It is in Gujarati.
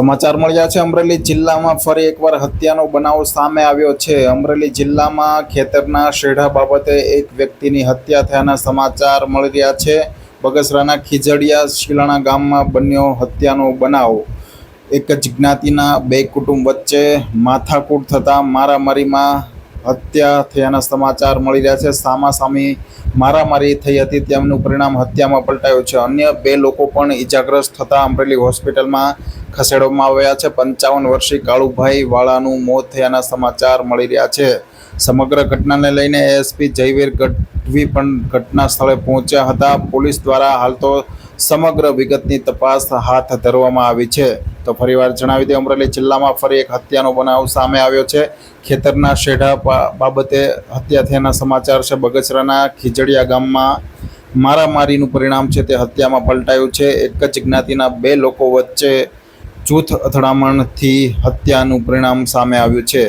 સમાચાર મળ્યા છે. અમરેલી જિલ્લામાં ફરી એકવાર હત્યાનો બનાવ સામે આવ્યો છે. અમરેલી જિલ્લામાં ખેતરના શેઢા બાબતે એક વ્યક્તિની હત્યા થયાના સમાચાર મળી રહ્યા છે. બગસરાના ખીજડીયા શિલાણા ગામમાં બન્યો હત્યાનો બનાવ. એક જ જ્ઞાતિના બે કુટુંબ વચ્ચે માથાકૂટ થતાં મારામારીમાં હત્યા થયાના સમાચાર મળી રહ્યા છે. સામાસામી મારામારી થઈ હતી, તેમનું પરિણામ હત્યામાં પલટાયું છે. અન્ય બે લોકો પણ ઇજાગ્રસ્ત થતાં અમરેલી હોસ્પિટલમાં ખસેડવામાં આવ્યા છે. પંચાવન વર્ષીય કાળુભાઈ વાળાનું મોત થયાના સમાચાર મળી રહ્યા છે. સમગ્ર ઘટનાને લઈને એએસપી જયવીર ગઢવી પણ ઘટના સ્થળે પહોંચ્યા હતા. પોલીસ દ્વારા હાલ તો સમગ્ર વિગતની તપાસ હાથ ધરવામાં આવી છે. તો ફરીવાર જણાવી દે અમરેલી જિલ્લામાં ફરી એક હત્યાનો બનાવ સામે આવ્યો છે. ખેતરના શેઢા બાબતે હત્યા થયાના સમાચાર છે. બગસરાના ખીજડીયા ગામમાં મારામારીનું પરિણામ છે. તે હત્યામાં પલટાયું છે. એક જ જ્ઞાતિના બે લોકો વચ્ચે જૂથ અથડામણથી હત્યાનું પરિણામ સામે આવ્યું છે.